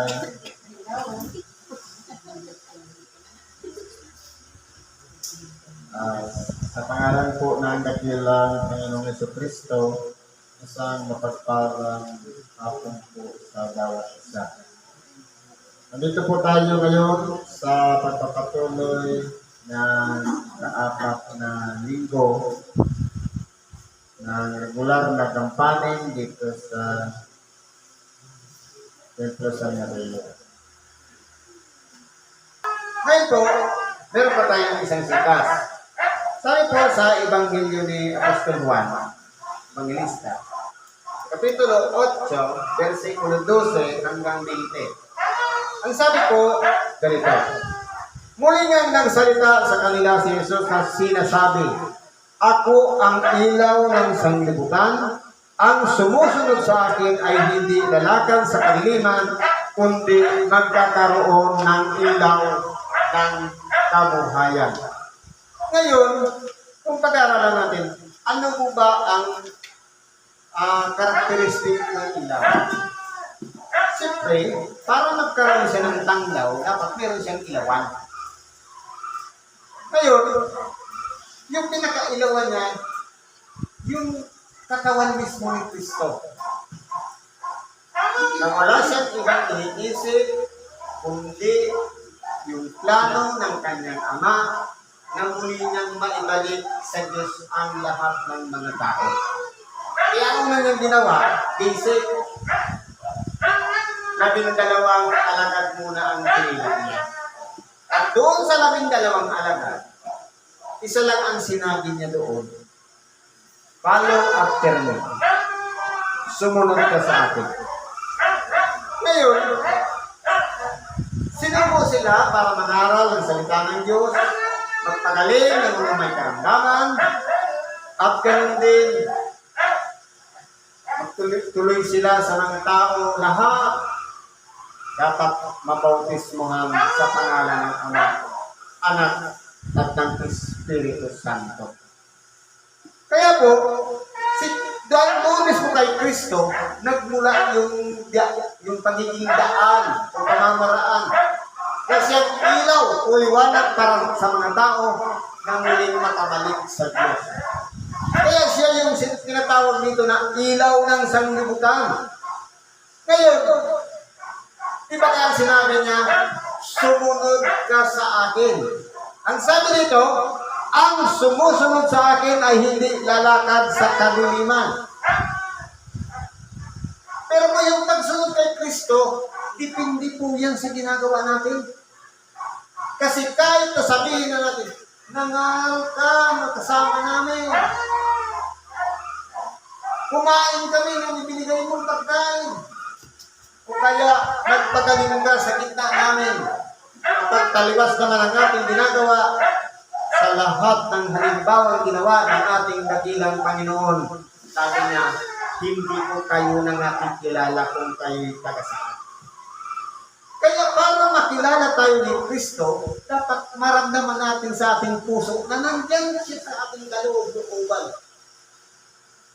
ay ah, sa pangalan po ng dakilang Panginoong Yeso Kristo, isang mapagpalang hapon po sa bawat isa. Nandito po tayo ngayon sa pagpapatuloy ng kaapat na linggo ng regular na kampanin dito sa Templo San Maria. Ngayon po, meron pa tayong isang sikas. Sabi po sa Ebanghelyo ni Apostol Juan, Evangelista, Kapitulo 8, versikulo 12 hanggang 20. Ang sabi po, ganito, Muli nga nagsalita sa kanila si Jesus na sinasabi, Ako ang ilaw ng sanglibutan, ang sumusunod sa akin ay hindi lalakad sa kadiliman, kundi magkakaroon ng ilaw ng kabuhayan. Ngayon, kung pag-aaralan natin, ano po ba ang ah, karakteristik ng ilaw? Siyempre, para magkaroon siya ng tanglaw, dapat meron siyang ilawan. Ngayon, yung pinakailawan niya, yung katawan mismo ni Kristo. Na wala siyang ibang iniisip, kundi yung plano ng kanyang ama na muli niyang maibalik sa Diyos ang lahat ng mga tao. Kaya ang una niyang ginawa, basic, labing dalawang alagad muna ang pinili niya. At doon sa labing dalawang alagad, isa lang ang sinabi niya doon, follow after me. Sumunod ka sa akin. Ngayon, sinubo sila para mangaral ng salita ng Diyos, magpagaling ng mga may karamdaman, at ganun din, magtuloy sila sa mga tao lahat dapat mabautismohan sa pangalan ng Ama, Anak, at ng Espiritu Santo. Kaya po, si, dahil doon mismo kay Kristo, nagmula yung, yung pagiging daan o pamamaraan. Kasi ang ilaw o para sa mga tao na muling makabalik sa Diyos. Kaya siya yung tinatawag dito na ilaw ng sanglibutan. Ngayon, Iba kaya sinabi niya, sumunod ka sa akin. Ang sabi nito, ang sumusunod sa akin ay hindi lalakad sa kadiliman. Pero po yung pagsunod kay Kristo, dipindi po yan sa ginagawa natin. Kasi kahit sabihin na natin, nangaral ka, makasama namin. Kumain kami ng ibinigay mong pagkain. O kaya nagpagaling ka sa gitna namin. Kapag taliwas naman ang ating ginagawa sa lahat ng halimbawa ginawa ng ating dakilang Panginoon. Sabi niya, hindi ko kayo na nakikilala kung kayo'y tagasaan. Kaya para makilala tayo ni Kristo, dapat maramdaman natin sa ating puso na nandyan siya sa ating kaloob looban.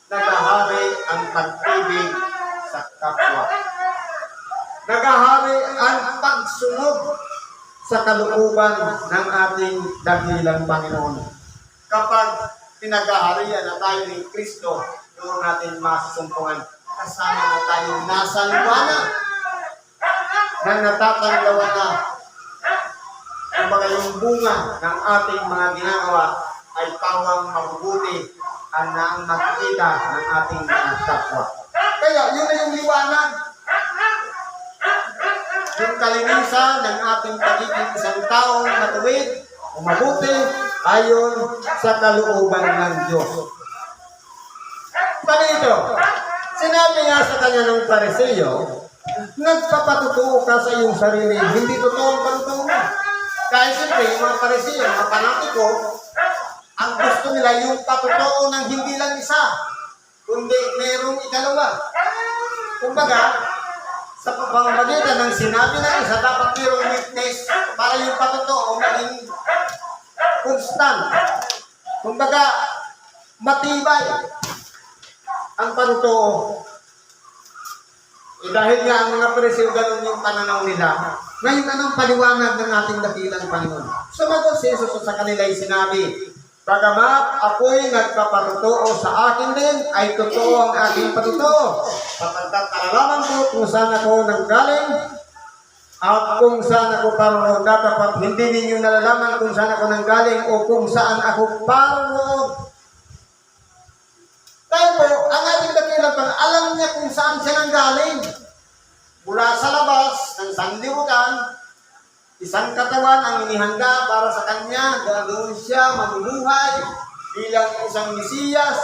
Nagahari ang pag-ibig sa kapwa nagahari ang pagsunod sa kalooban ng ating dakilang Panginoon. Kapag pinagaharian na tayo ni Kristo, doon natin masusumpungan. Kasama na tayo nasa liwanag na natatanglawan na. Kumbaga yung bunga ng ating mga ginagawa ay pawang mabubuti ang naang makikita ng ating mga kapwa. Kaya yun na yung liwanag yung kalinisan ng ating pagiging isang taong matuwid o mabuti ayon sa kalooban ng Diyos. Paano ito? Sinabi nga sa kanya ng pariseyo, nagpapatutuo ka sa iyong sarili, hindi totoo ang mo. Kahit siyempre, yung mga pariseyo, mga panatiko, ang gusto nila yung patutuo ng hindi lang isa, kundi merong ikalawa. Kumbaga, sa pamamagitan ng sinabi ng isa, dapat mayroong witness para yung patotoo maging constant. Kumbaga, matibay ang patotoo. Eh dahil nga ang mga presyo ganun yung pananaw nila, ngayon anong paliwanag ng ating dakilang Panginoon? Sumagot si Jesus sa kanila'y sinabi, Bagamat ako'y nagpaparutuo sa akin din, ay totoo ang aking patutuo. Sapagkat alalaman ko kung saan ako nanggaling, at kung saan ako paroon. Dapat hindi ninyo nalalaman kung saan ako nanggaling o kung saan ako paroon. Kaya po, ang ating dakilang alam niya kung saan siya nanggaling. Mula sa labas ng sanlibutan, isang katawan ang inihanda para sa kanya, gagawin siya mamumuhay bilang isang Mesiyas,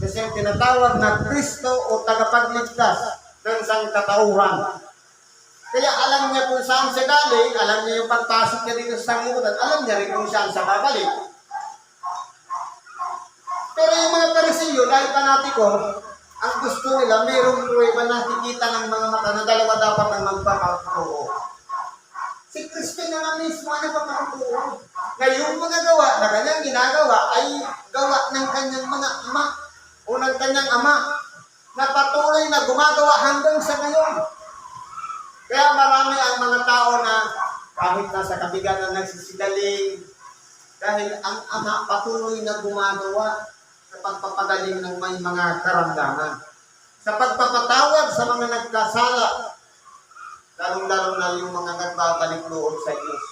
kasi ang tinatawag na Kristo o tagapagligtas ng isang katauhan. Kaya alam niya kung saan siya galing, alam niya yung pagpasok niya dito sa sanglibutan, alam niya rin kung saan siya babalik. Pero yung mga parisiyo, dahil panatiko, ang gusto nila, mayroong pruweba na nakikita ng mga mata na dalawa dapat ang magpapatuo. Si Kristo na nga mismo ang nagpapatuo. Ngayong mga gawa na kanyang ginagawa ay gawa ng kanyang mga ama o ng kanyang ama na patuloy na gumagawa hanggang sa ngayon. Kaya marami ang mga tao na kahit nasa kabigatan nagsisidaling dahil ang ama patuloy na gumagawa sa pagpapagaling ng may mga karamdaman. Sa pagpapatawad sa mga nagkasala, lalong-lalo na yung mga nagbabalik loob sa Diyos.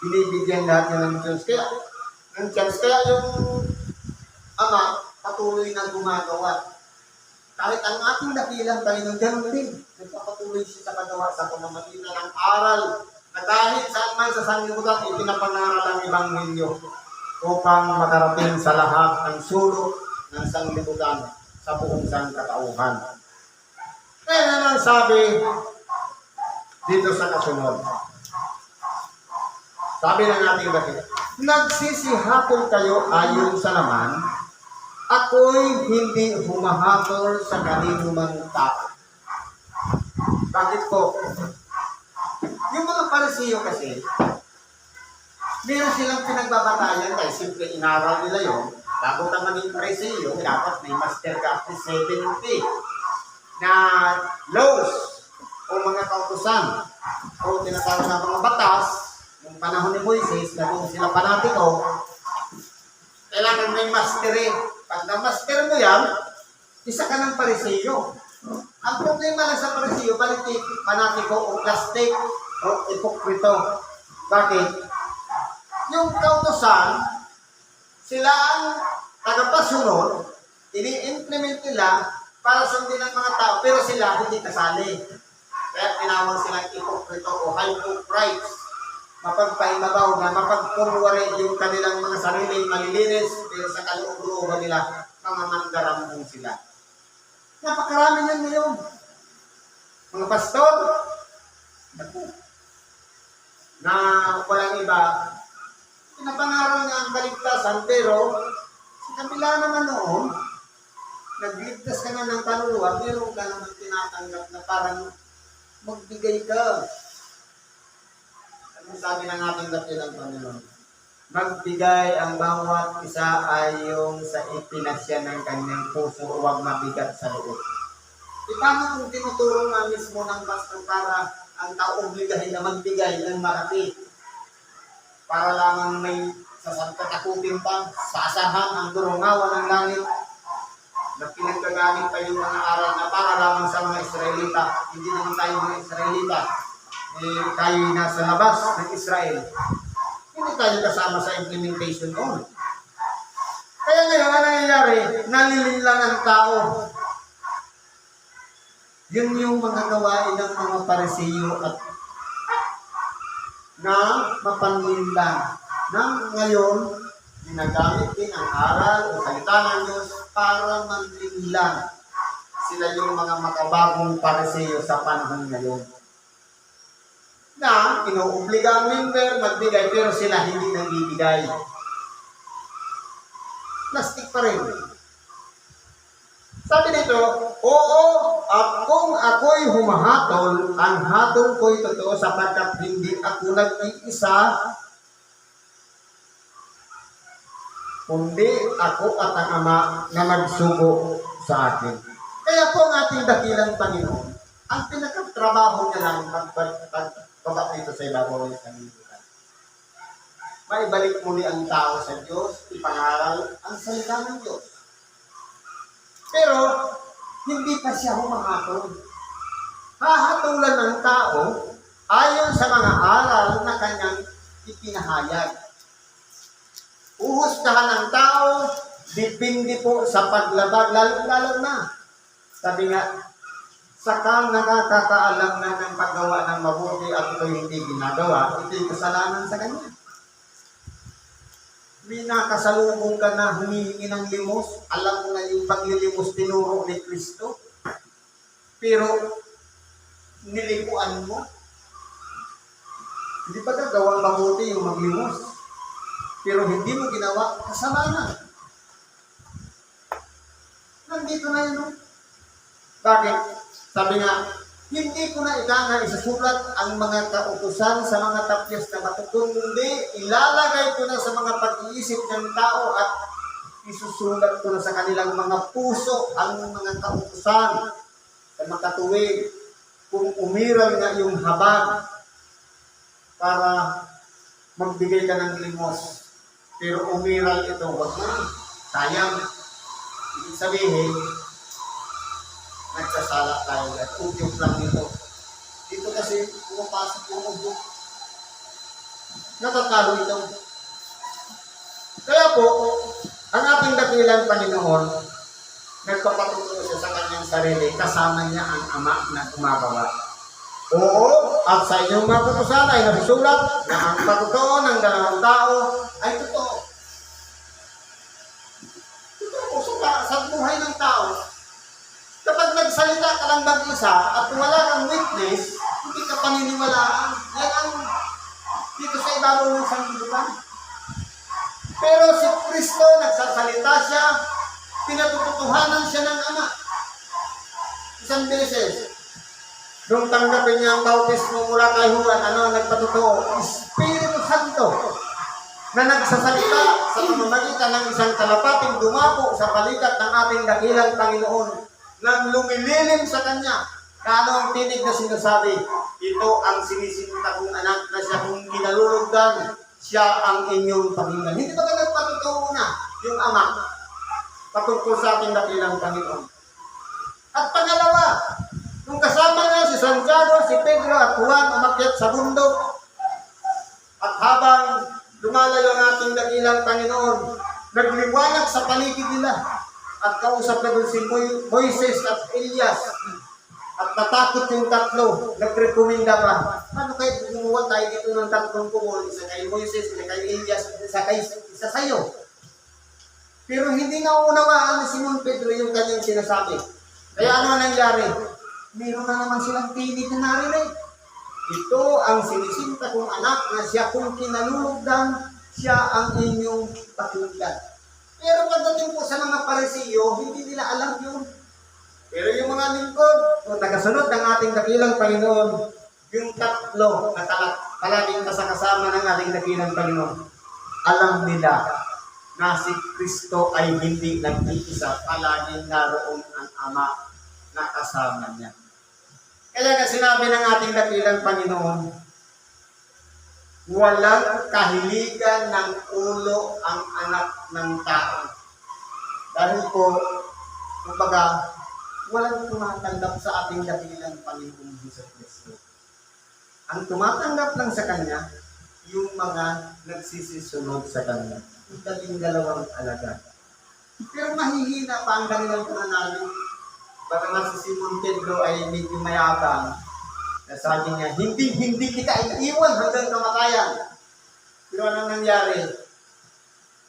Binibigyan lahat yan ng Diyos. Kaya, ng chance, kaya yung ama patuloy na gumagawa. Kahit ang ating dakilang Panginoon, ganun din. Nagpapatuloy siya sa kagawa sa pamamagitan ng aral na kahit saan man sa sanlibutan, ipinapangaral ang Ebanghelyo upang makarating sa lahat ng sulok ng sanglibutan sa buong sangkatauhan. Kaya naman sabi dito sa kasunod, sabi ng ating bakit, nagsisihatol kayo ayon sa laman, ako'y hindi humahatol sa kanino man tao. Bakit po? Yung mga parisiyo kasi, meron silang pinagbabatayan dahil simple inaral nila yon. Bago ka maging parisiyo, dapat may master ka at least 70 na laws o mga kautusan o tinatawag na mga batas ng panahon ni Moises na kung sila panatiko, kailangan may mastery. Pag na-master mo yan, isa ka ng parisiyo. Ang problema lang sa parisiyo, palitik, panatiko o plastic o ipokrito. Bakit? Yung kautosan, sila ang tagapasunod, ini-implement nila para sundin ng mga tao, pero sila hindi kasali. Kaya tinawag silang ipokrito o hypocrites. Mapagpaimabaw na mapagpumwari yung kanilang mga sarili malilinis, pero sa kaloob-looban nila, mga manggaramong sila. Napakarami yan ngayon. Mga pastor, naku, na walang iba, pinapangaral niya ang kaligtasan, pero sa kabila naman noon, nagligtas ka na ng kaluluwa, meron ka naman tinatanggap na parang magbigay ka. Ano sabi ng ating dakilang Panginoon? Magbigay ang bawat isa ayon sa ipinasya ng kanyang puso huwag mabigat sa loob. E paano kung tinuturo nga mismo ng pastor para ang tao obligahin na magbigay ng marami? Para lamang may sasagkatakutin pa sa asahan ang durungawan ng langit na pinagkagamit pa yung mga aral na para lamang sa mga Israelita. Hindi naman tayo mga Israelita. Eh, tayo nasa labas ng Israel. Hindi tayo kasama sa implementation noon. Kaya ngayon, ano nangyayari? Nalilinlang ang tao. Yun yung mga gawain ng mga parisiyo at na mapanlinlang. Na ngayon, ginagamit din ang aral o salita ng Diyos para manlinlang. Sila yung mga makabagong parisiyo sa panahon ngayon. Na inuobliga ang member magbigay pero sila hindi nagbibigay. Plastic pa rin. Sabi nito, Oo, at kung ako'y humahatol, ang hatol ko'y totoo sapagkat hindi ako nag-iisa, kundi ako at ang Ama na nagsugo sa akin. Kaya po ang ating dakilang Panginoon, Ang pinakatrabaho niya lang pag, pag, pag, pag dito sa ibabaw ng sanlibutan. Maibalik muli ang tao sa Diyos, ipangaral ang salita ng Diyos. Pero, hindi pa siya humahatol. Hahatulan ng tao ayon sa mga aral na kanyang ipinahayag. Uhusgahan ng tao, depende po sa paglabag, lalo-lalo na. Sabi nga, sakang nakakakaalam na ng paggawa ng mabuti at ito hindi ginagawa, ito'y kasalanan sa kanya. May nakasalubong ka na humihingi ng limos, alam mo na yung paglilimos tinuro ni Kristo, pero nilipuan mo. Hindi pa gagawang mabuti yung maglimos. Pero hindi mo ginawa, kasalanan. Nandito na yun. oh. Bakit? Sabi nga, hindi ko na ikanga isasulat ang mga kautusan sa mga tapyas na bato, kundi ilalagay ko na sa mga pag-iisip ng tao at isusulat ko na sa kanilang mga puso ang mga kautusan sa makatuwid kung umiral nga yung habag para magbigay ka ng limos. Pero umiral ito, wag na. Sayang. Ibig sabihin, nagsasala tayo at udyok lang ito. Dito kasi pumapasok yung udyok. Natatalo ito. Kaya po, ang ating dakilang Panginoon, nagpapatutuo siya sa kanyang sarili, kasama niya ang ama na gumagawa. Oo, at sa inyong mga kutusan ay nasusulat na ang patutuo ng dalawang tao ay totoo. Totoo sa, sa buhay ng tao. Kapag nagsalita ka lang mag-isa at wala kang witness, hindi ka paniniwalaan. Yan ang dito sa ibabaw ng sanglibutan. Pero si Kristo, nagsasalita siya, pinatututuhanan siya ng Ama. Isang beses, nung tanggapin niya ang bautismo mula kay Juan, ano, nagpatutuo, Espiritu Santo, na nagsasalita sa pamamagitan ng isang kalapating dumapo sa balikat ng ating dakilang Panginoon, nang lumililim sa Kanya, kano ang tinig na sinasabi, ito ang sinisinta kong anak na siya kung kinalulugdan, siya ang inyong pakinggan. Hindi ba ka nagpatutuo na yung Ama patungkol sa ating dakilang Panginoon? At pangalawa, nung kasama niya si Santiago, si Pedro at Juan umakyat sa bundok, at habang lumalayo ang ating dakilang Panginoon, nagliwanag sa paligid nila, at kausap na doon si Moises at Elias, at natakot yung tatlo, nagrekomenda pa, paano kayo gumawa tayo dito ng tatlong kumul, isa kay Moises, isa kay Elias, isa kay isa sa'yo. Pero hindi naunawaan ni Simon Pedro yung kanyang sinasabi. Kaya ano ang nangyari? Meron na naman silang tinig na narinig. Ito ang sinisinta kong anak na siya kung kinalulugdan, siya ang inyong pakinggan. Pero pagdating po sa mga parisiyo, hindi nila alam yun. Pero yung mga lingkod, o tagasunod ng ating dakilang Panginoon, yung tatlo na tala- palaging kasakasama ng ating dakilang Panginoon, alam nila na si Kristo ay hindi nag-iisa, palaging naroon ang Ama na kasama niya. Kaya nga sinabi ng ating dakilang Panginoon, walang kahiligan ng ulo ang anak ng tao. Dahil po, kumbaga, walang tumatanggap sa ating dakilang Panginoon Jesus Kristo. Ang tumatanggap lang sa Kanya, yung mga nagsisisunod sa Kanya. Ikaling dalawang alaga. Pero mahihina pa ang kanilang pananalig. Baka nga si Simon Pedro ay medyo mayabang. Nasabi niya, hindi, hindi kita iiwan hanggang kamatayan. Pero anong nangyari?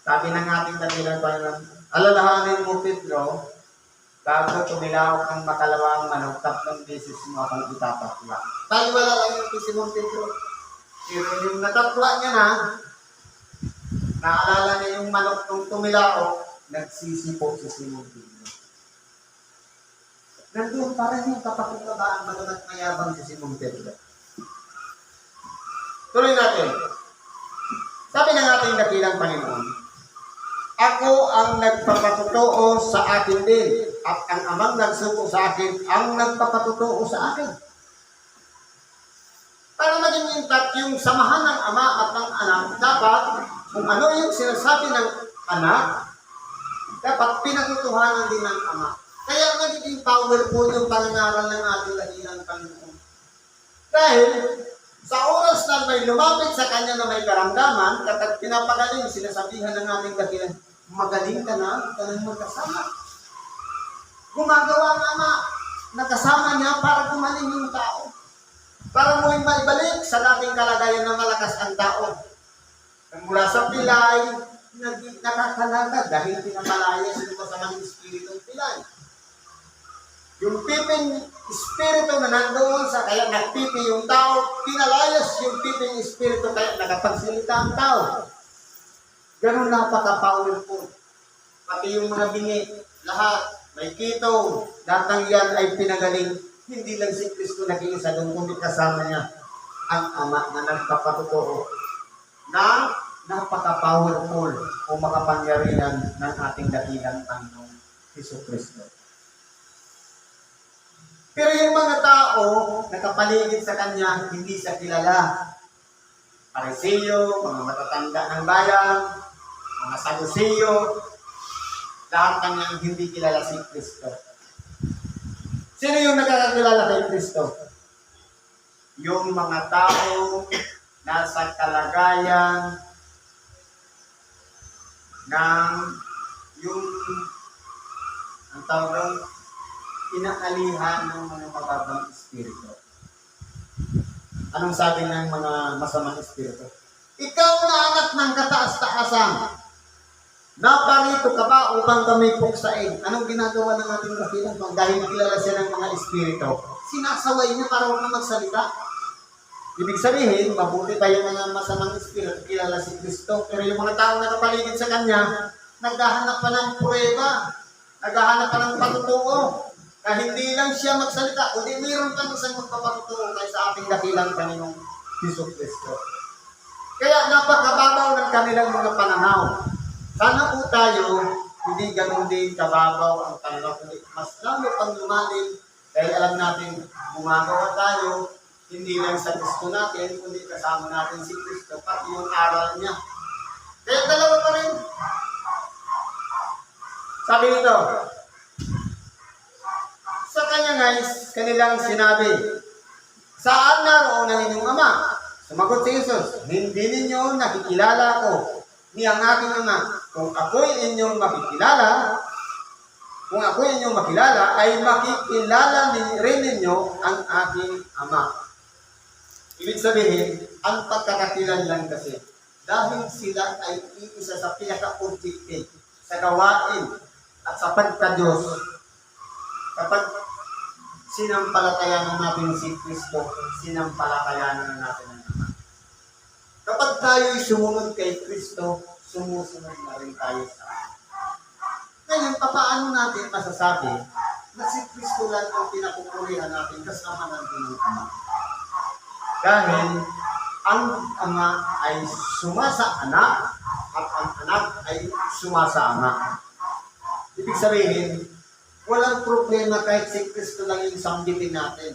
Sabi ng ating dakilang Panginoon, alalahanin mo Pedro, bago tumilawak ang makalawang manok, tatlong beses mo akong itatapwa. Tayo wala lang yung kay Simon Pedro. Pero yung natatwa niya na, naalala niya yung manok nung tumilawak, nagsisipo si Simon Pedro. Nandun pa rin yung kapakubabaan magagat mayabang si Simon Pedro. Tuloy natin. Sabi ng ating dakilang Panginoon, Ako ang nagpapatotoo sa akin din. At ang amang nagsuko sa akin, ang nagpapatotoo sa akin. Para maging intact yung samahan ng ama at ng anak, dapat kung ano yung sinasabi ng anak, dapat pinatutuhanan din ng ama. Kaya nagiging powerful yung pangangaral ng ating dahilan Panginoon. Dahil sa oras na may lumapit sa kanya na may karamdaman, kapag pinapagaling, sinasabihan ng ating dahilan, magaling ka na, ka nang magkasama. Gumagawa nga na, nakasama niya para gumaling yung tao. Para muling maibalik sa dating kalagayan na malakas ang tao. Mula sa pilay, naging dahil pinamalaya sila sa mga espiritong pilay. Yung piping espiritu na nandoon sa kaya nagpipi yung tao, pinalayas yung piping espiritu kaya nakapagsalita ang tao. Ganun napaka-powerful. Pati yung mga bingi, lahat, may kito, lahat ng yan ay pinagaling. Hindi lang si Kristo nag-iisa doon, kundi kasama niya ang Ama na nagpapatotoo na napaka-powerful o makapangyarihan ng ating dakilang Panginoong Heso Kristo. Pero yung mga tao nakapaligid sa kanya, hindi siya kilala. Pariseo, mga matatanda ng bayan, mga sadusiyo, lahat kanyang hindi kilala si Kristo. Sino yung nakakakilala kay Kristo? Yung mga tao nasa kalagayan ng yung ang tawag doon, inaalihan ng mga mababang espiritu. Anong sabi ng mga masamang espiritu? Ikaw na anak ng kataas-taasan, naparito ka ba upang kami puksain? Anong ginagawa ng ating pag dahil kilala siya ng mga espiritu? Sinasaway niya para huwag na magsalita. Ibig sabihin, mabuti pa yung mga masamang espiritu, kilala si Kristo. Pero yung mga tao na kapaligid sa Kanya, naghahanap pa ng prueba, naghahanap pa ng patutuo. Na hindi lang siya magsalita, kundi mayroon pa isang magpapatutuo kay sa ating dakilang Panginoong Heso Kristo. Kaya napakababaw ng kanilang mga pananaw. Sana po tayo, hindi ganun din kababaw ang pananaw, kundi mas lalo pang lumalim dahil alam natin, gumagawa tayo, hindi lang sa gusto natin, kundi kasama natin si Kristo, pati yung aral niya. Kaya dalawa pa rin. Sabi nito, guys, kanilang sinabi, Saan naroon ang inyong ama? Sumagot si Jesus, Hindi ninyo nakikilala ko ni ang aking ama. Kung ako'y inyong makikilala, kung ako'y inyong makilala, ay makikilala rin ninyo ang aking ama. Ibig sabihin, ang pagkakakilan lang kasi, dahil sila ay iisa sa pinaka-objective sa gawain at sa pagka-Diyos, kapag sinampalatayanan natin si Kristo, sinampalatayanan natin ang Ama. Kapag tayo'y sumunod kay Kristo, sumusunod na rin tayo sa Ama. Ngayon, papaano natin masasabi na si Kristo lang ang pinapupurihan natin kasama ng Ama? Dahil ang Ama ay sumasa anak at ang anak ay sumasa Ama. Ibig sabihin, walang problema kahit si Kristo lang yung sambitin natin.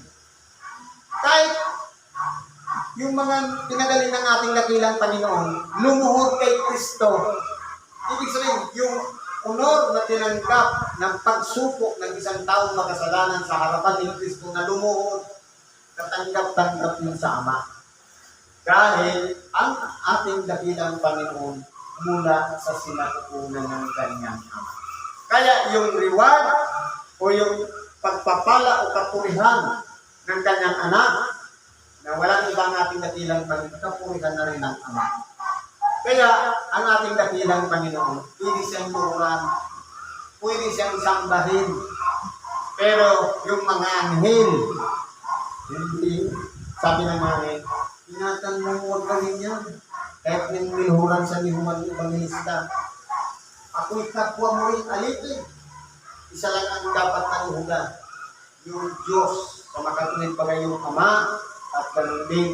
Kahit yung mga pinagaling ng ating dakilang Panginoon, lumuhod kay Kristo. Ibig sabihin, yung honor na tinanggap ng pagsupok ng isang taong makasalanan sa harapan ni Kristo na lumuhod, katanggap-tanggap yun sa Ama. Dahil ang ating dakilang Panginoon mula sa sinapupunan ng kanyang Ama. Kaya yung reward o yung pagpapala o kapurihan ng kanyang anak na walang ibang ating dakilang Panginoon, kapurihan na rin ng Ama. Kaya ang ating dakilang Panginoon, pwede siyang turuan, pwede siyang sambahin. Pero yung mga anghel, hindi, sabi ng mga anghel, ingatan mo huwag gawin yan. Kahit yung niluhuran sa nihuman ng Evangelista, ako'y kapwa mo rin alipin. Isa lang ang dapat nanuhugan. Yung Diyos sa makatunid pa kayong Ama at ganun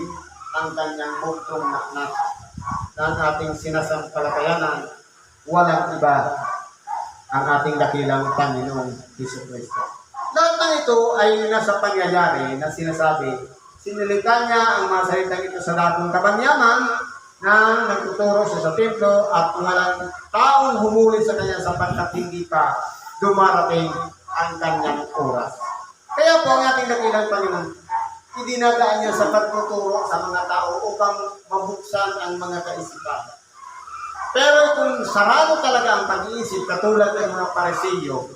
ang kanyang buktong naknak ng ating sinasampalakayanan walang iba ang ating dakilang Panginoong Hesus Kristo. Lahat ng ito ay nasa pangyayari na sinasabi, sinilita niya ang mga salitang ito sa datong kabanyaman na nagtuturo siya sa templo at walang taong humuli sa kanya sapagkat hindi pa dumarating ang kanyang oras. Kaya po ang ating dakilang Panginoon, idinadaan niya sa pagtuturo sa mga tao upang mabuksan ang mga kaisipan. Pero kung sarado talaga ang pag-iisip, katulad ng mga paresiyo,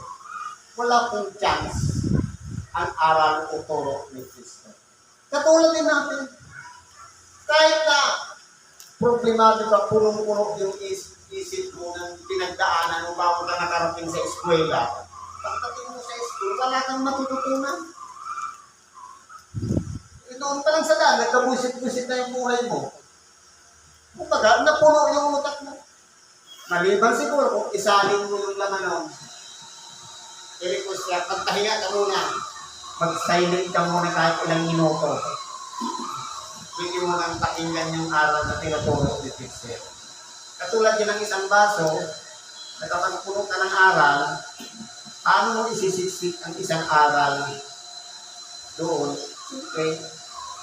wala pong chance ang aral o turo ni Kristo. Katulad din natin, kahit na problemado ka, punong-puno yung is- isip mo ng pinagdaanan mo bago ka nakarating sa eskwela, pagdating mo sa school, wala kang matututunan. Eh, Doon pa lang sa daan, nagkabusit-busit na yung buhay mo. Kumbaga, napuno yung utak mo. Maliban siguro kung isalin mo yung laman nun. Ilipos siya, pagtahinga ka muna. Mag-silent ka muna kahit ilang minuto. Hindi mo nang pakinggan yung aral na tinuturo ni Pixel. Katulad yun ng isang baso, na kapag puno ka ng aral, paano mo isisiksik ang isang aral doon? Siyempre,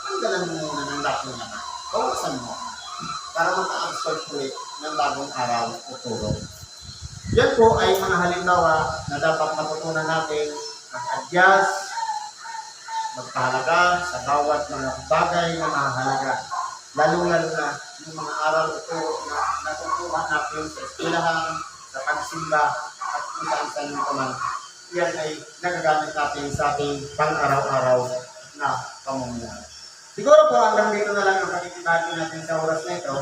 tanggalan mo muna ng mo naman. Kawasan mo para maka-absorb ulit ng bagong araw o turo. Yan po ay mga halimbawa na dapat matutunan natin mag-adjust, magpahalaga sa bawat mga bagay na mahalaga. Lalo-lalo na yung mga aral o turo na natutuhan natin sa eskwelahan, sa pagsimba, at kung saan-saan nito man. Yan ay nagagamit natin sa ating pang-araw-araw na pamumuhay. Siguro po hanggang dito na lang ang pakikibagi natin sa oras na ito.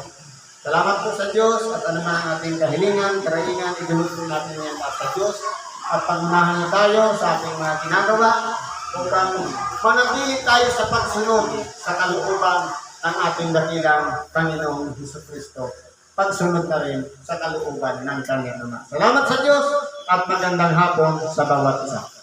Salamat po sa Diyos at anuman ang ating kahilingan, karaingan, idulog po natin yan sa Diyos at pangunahan niya tayo sa ating mga ginagawa upang manatili tayo sa pagsunod sa kalooban ng ating dakilang Panginoong Hesus Kristo. Pagsunod na rin sa kalooban ng kanyang Ama. Salamat sa Diyos at magandang hapon sa bawat isa.